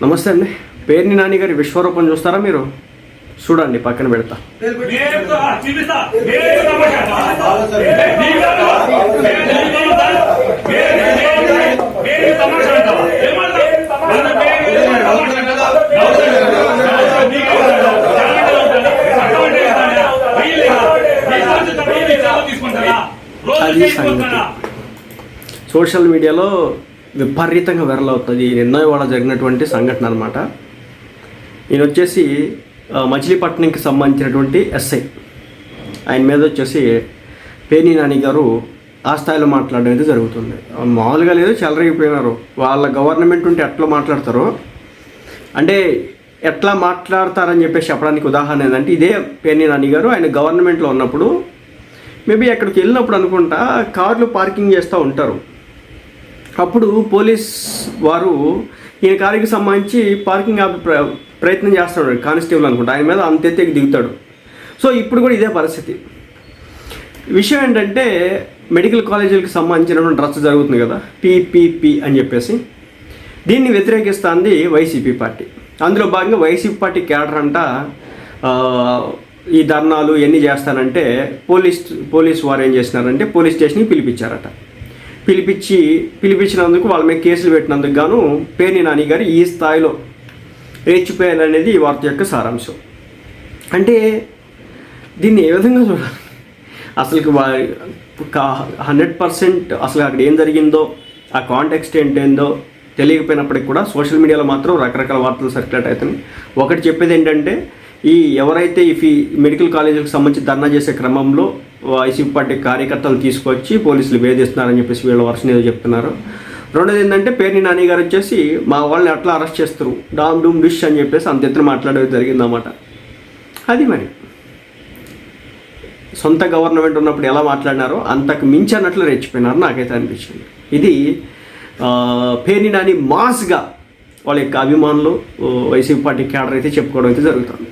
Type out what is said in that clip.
నమస్తే అండి. పేరుని నాని గారి విశ్వరూపం చూస్తారా మీరు? చూడండి పక్కన పెడతా. అది సంగతి. సోషల్ మీడియాలో విపరీతంగా వైరల్ అవుతుంది. నిన్న ఇవాళ జరిగినటువంటి సంఘటన అనమాట ఈయన వచ్చేసి మచిలీపట్నంకి సంబంధించినటువంటి ఎస్ఐ. ఆయన మీద వచ్చేసి పేని నాని గారు ఆ స్థాయిలో మాట్లాడడం అయితే జరుగుతుంది. మామూలుగా లేదు చెలరైపోయినారు వాళ్ళ గవర్నమెంట్ ఉంటే ఎట్లా మాట్లాడతారో? అంటే ఎట్లా మాట్లాడతారని చెప్పేసి చెప్పడానికి ఉదాహరణ ఏంటంటే ఇదే పేని నాని గారు ఆయన గవర్నమెంట్లో ఉన్నప్పుడు మేబీ అక్కడికి వెళ్ళినప్పుడు అనుకుంటా కార్లు పార్కింగ్ చేస్తూ ఉంటారు. అప్పుడు పోలీస్ వారు ఈయన కారుకి సంబంధించి పార్కింగ్ ఆపి ప్ర ప్రయత్నం చేస్తున్నాడు కానిస్టేబుల్ అనుకుంటా. ఆయన మీద అంత ఎత్తుకి దిగుతాడు. సో ఇప్పుడు కూడా ఇదే పరిస్థితి. విషయం ఏంటంటే మెడికల్ కాలేజీలకు సంబంధించినటువంటి రచ్చ జరుగుతుంది కదా పీపీపీ అని చెప్పేసి. దీన్ని వ్యతిరేకిస్తుంది వైసీపీ పార్టీ. అందులో భాగంగా వైసీపీ పార్టీ క్యాడర్ అంట ఈ ధర్నాలు ఎన్ని చేస్తానంటే పోలీస్ పోలీస్ వారు ఏం చేసినారంటే పోలీస్ స్టేషన్కి పిలిపించారట. పిలిపించి పిలిపించినందుకు వాళ్ళ మీద కేసులు పెట్టినందుకు గాను పేర్ని నాని గారు ఈ స్థాయిలో రెచ్చిపోయారనేది ఈ వార్త యొక్క సారాంశం. అంటే దీన్ని ఏ విధంగా చూడాలి? అసలు హండ్రెడ్ పర్సెంట్ అసలు అక్కడ ఏం జరిగిందో ఆ కాంటెక్స్ట్ ఏంటేందో తెలియకపోయినప్పటికి కూడా సోషల్ మీడియాలో మాత్రం రకరకాల వార్తలు సర్క్యులేట్ అవుతున్నాయి. ఒకటి చెప్పేది ఏంటంటే ఈ ఎవరైతే ఈ మెడికల్ కాలేజీలకు సంబంధించి ధర్నా చేసే క్రమంలో వైసీపీ పార్టీ కార్యకర్తలు తీసుకొచ్చి పోలీసులు వేధిస్తున్నారని చెప్పేసి వీళ్ళ వర్షం ఏదో చెప్తున్నారు. రెండోది ఏంటంటే పేర్ని నాని గారు వచ్చేసి మా వాళ్ళని అట్లా అరెస్ట్ చేస్తారు. డామ్ డూమ్ డిష్ అని చెప్పేసి అంత ఇద్దరు మాట్లాడేది జరిగిందన్నమాట. అది మరి. సొంత గవర్నమెంట్ ఉన్నప్పుడు ఎలా మాట్లాడినారో అంతకు మించి అన్నట్లు రెచ్చిపోయినారు నాకైతే అనిపించింది. ఇది పేర్ని నాని మాస్గా వాళ్ళ యొక్క అభిమానులు వైసీపీ పార్టీ క్యాడర్ అయితే చెప్పుకోవడం అయితే జరుగుతుంది.